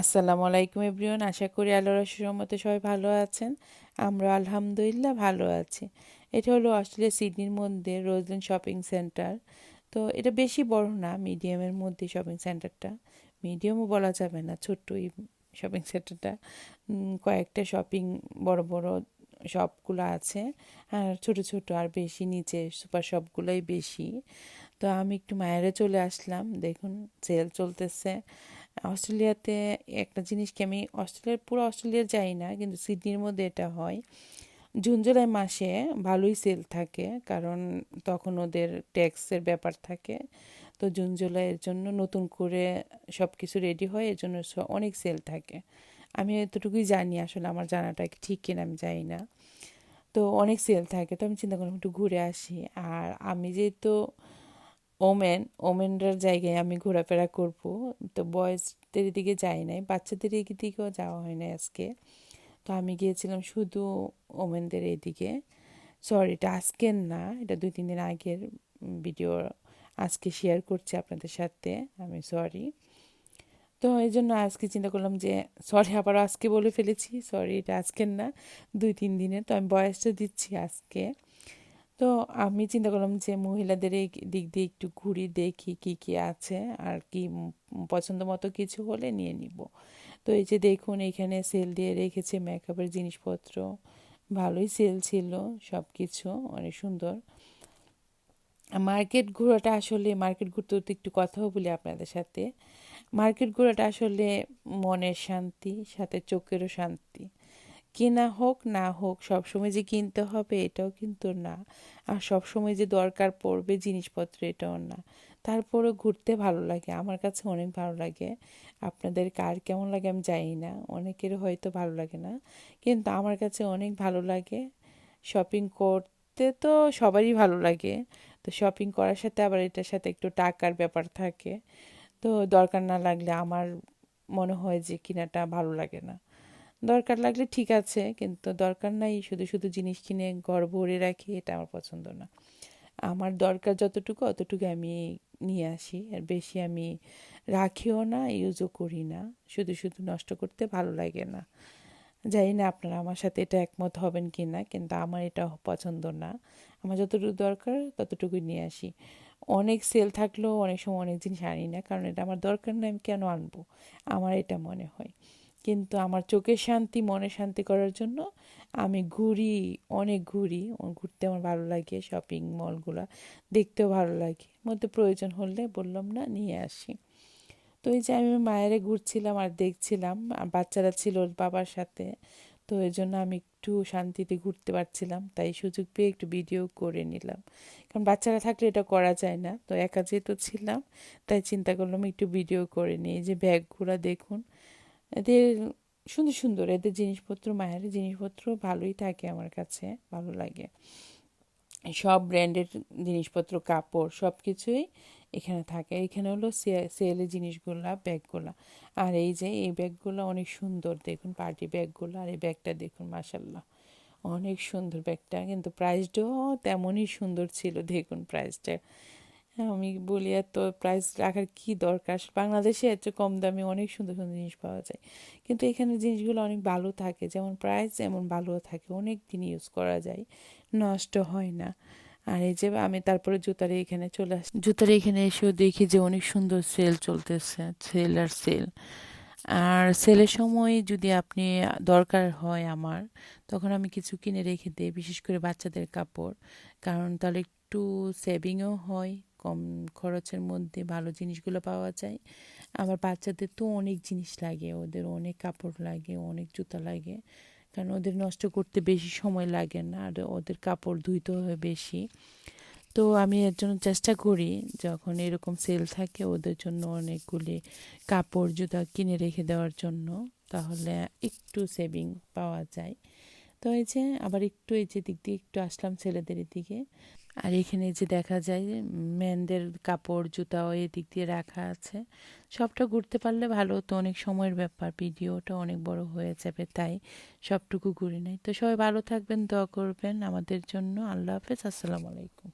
আসসালামু আলাইকুম এভরিওয়ান, আশা করি আল্লাহর রহমতে সবাই ভালো আছেন। আমরা আলহামদুলিল্লাহ ভালো আছি। এটা হলো অস্ট্রেলিয়া সিডনির মধ্যে রোজলেন শপিং সেন্টার। তো এটা বেশি বড় না, মিডিয়ামের মধ্যে শপিং সেন্টারটা। মিডিয়ামও বলা যাবে না ছোট্ট এই শপিং সেন্টারটা। কয়েকটা শপিং বড় বড় শপগুলো আছে। আর ছোট ছোট আর বেশি নিচে সুপার শপগুলোই বেশি। তো আমি একটু মায়েরে চলে আসলাম। দেখুন, সেল চলতেছে। অস্ট্রেলিয়াতে একটা জিনিসকে আমি অস্ট্রেলিয়ার, পুরো অস্ট্রেলিয়া যাই না, কিন্তু সিডনির মধ্যে এটা হয়। জুন, জুলাই মাসে ভালোই সেল থাকে, কারণ তখন ওদের ট্যাক্সের ব্যাপার থাকে। তো জুন, জুলাইয়ের জন্য নতুন করে সব কিছু রেডি হয়, এর জন্য অনেক সেল থাকে। আমি এতটুকুই জানি, আসলে আমার জানাটা ঠিক কিনা আমি জানি না। তো অনেক সেল থাকে, তো আমি চিন্তা করলাম একটু ঘুরে আসি। আর আমি যেহেতু ওমেন ওমেনরার জায়গায় আমি ঘোরাফেরা করব। তো বয়েজদের দিকে যাই নাই, বাচ্চাদের দিকেও যাওয়া হয় না আজকে। তো আমি গিয়েছিলাম শুধু ওমেনদের এদিকে। সরি এটা আজকের না, এটা দুই, তিন দিন আগের ভিডিও আজকে শেয়ার করছি আপনাদের সাথে, আমি সরি তো এই জন্য আজকে চিন্তা করলাম যে সরি আবারও আজকে বলে ফেলেছি সরি এটা আজকের না, দুই, তিন দিনের। তো আমি বয়সটা দিচ্ছি আজকে। তো আমি চিন্তা করলাম যে মহিলাদের এই দিক দিয়ে একটু ঘুরি, দেখি কি কি আছে আর কি পছন্দ মতো কিছু হলে নিয়ে নিব। তো এই যে দেখুন, এখানে সেল দিয়ে রেখেছে মেকআপের জিনিসপত্র। ভালোই সেল ছিল সব কিছু অনেক সুন্দর। মার্কেট ঘোরাটা আসলে মার্কেট ঘুরতে ঘুরতে একটু কথাও বলি আপনাদের সাথে। মার্কেট ঘোরাটা আসলে মনের শান্তি, সাথে চোখেরও শান্তি। কেনা হোক, না হোক, সবসময় যে কিনতে হবে এটাও কিন্তু না। আর সবসময় যে দরকার পড়বে জিনিসপত্র এটাও না। তারপরেও ঘুরতে ভালো লাগে, আমার কাছে অনেক ভালো লাগে। আপনাদের কার কেমন লাগে আমি জানি না, অনেকের হয়তো ভালো লাগে না, কিন্তু আমার কাছে অনেক ভালো লাগে। শপিং করতে তো সবারই ভালো লাগে, তো শপিং করার সাথে আবার এটার সাথে একটু টাকার ব্যাপার থাকে। তো দরকার না লাগলে আমার মনে হয় যে কিনাটা ভালো লাগে না। দরকার লাগলে ঠিক আছে, কিন্তু দরকার নাই শুধু শুধু জিনিস কিনে ঘর ভরে রাখি, এটা আমার পছন্দ না। আমার দরকার যতটুকু, অতটুকু আমি নিয়ে আসি। আর বেশি আমি রাখিও না ইউজও করি না। শুধু শুধু নষ্ট করতে ভালো লাগে না। জানি না আপনারা আমার সাথে এটা একমত হবেন কি না কিন্তু আমার এটা পছন্দ না। আমার যতটুকু দরকার, ততটুকুই নিয়ে আসি। অনেক সেল থাকলেও অনেক সময় অনেক জিনিস আনি না, কারণ এটা আমার দরকার নেই আমি কেন আনব? আমার এটা মনে হয়। কিন্তু আমার চোখের শান্তি মনে শান্তি করার জন্য আমি ঘুরি, অনেক ঘুরি। ঘুরতে আমার ভালো লাগে শপিং মলগুলো দেখতেও ভালো লাগে। মধ্যে প্রয়োজন হলে বললাম, না, নিয়ে আসি। তো এই যে আমি মায়েরে ঘুরছিলাম আর দেখছিলাম বাচ্চারা ছিল বাবার সাথে, তো এই জন্য আমি একটু শান্তিতে ঘুরতে পারছিলাম। তাই সুযোগ পেয়ে একটু ভিডিও করে নিলাম। কারণ বাচ্চারা থাকলে এটা করা যায় না। তো একা যেহেতু ছিলাম, তাই চিন্তা করলাম একটু ভিডিও করে নিই। যে ব্যাগগুলো দেখুন এদের সুন্দর সুন্দর, এদের জিনিসপত্র, মায়ের জিনিসপত্র ভালোই থাকে আমার কাছে, ভালো লাগে। সব ব্র্যান্ডের জিনিসপত্র, কাপড় সব কিছুই এখানে থাকে। এখানে হলো সেলের জিনিসগুলো, ব্যাগগুলো। আর এই যে, এই ব্যাগগুলো অনেক সুন্দর, দেখুন পার্টি ব্যাগগুলো, আর এই ব্যাগটা দেখুন মাসাল্লাহ অনেক সুন্দর ব্যাগটা। কিন্তু প্রাইসটাও তেমনই সুন্দর ছিল, দেখুন প্রাইসটা আমি বলি, এত প্রাইস রাখার কি দরকার? বাংলাদেশে এত কম দামে অনেক সুন্দর সুন্দর জিনিস পাওয়া যায়। কিন্তু এখানে জিনিসগুলো অনেক ভালো থাকে, যেমন প্রাইস যেমন ভালো থাকে, অনেক দিন ইউজ করা যায়, নষ্ট হয় না। আর এই যে আমি তারপরে জুতার এখানে চলে আসি, জুতার এখানে এসেও দেখি যে অনেক সুন্দর সেল চলতেছে সেল আর সেল আর সেলের সময় যদি আপনি, দরকার হয় আমার, তখন আমি কিছু কিনে রেখে দিই, বিশেষ করে বাচ্চাদের কাপড়। কারণ তাহলে একটু সেভিংও হয় কম খরচের মধ্যে ভালো জিনিসগুলো পাওয়া যায়। আবার বাচ্চাদের তো অনেক জিনিস লাগে, ওদের অনেক কাপড় লাগে, অনেক জুতা লাগে। কারণ ওদের নষ্ট করতে বেশি সময় লাগে না, আর ওদের কাপড় ধুইতে হয় বেশি। তো আমি এর জন্য চেষ্টা করি, যখন এরকম সেল থাকে ওদের জন্য অনেকগুলি কাপড়, জুতা কিনে রেখে দেওয়ার জন্য, তাহলে একটু সেভিং পাওয়া যায়। তো এই যে আবার একটু এই যে দিক দিয়ে একটু আসলাম ছেলেদের দিকে আর এখানে যে দেখা যায় মেনদের কাপড় জুতাও এদিক দিয়ে রাখা আছে। সবটা ঘুরতে পারলে ভালো তো অনেক সময়ের ব্যাপার। ভিডিওটা অনেক বড় হয়ে যাবে, তাই সবটুকু ঘুরে নেই। তো সবাই ভালো থাকবেন, দোয়া করবেন আমাদের জন্য। আল্লাহ হাফেজ। আসসালামু আলাইকুম।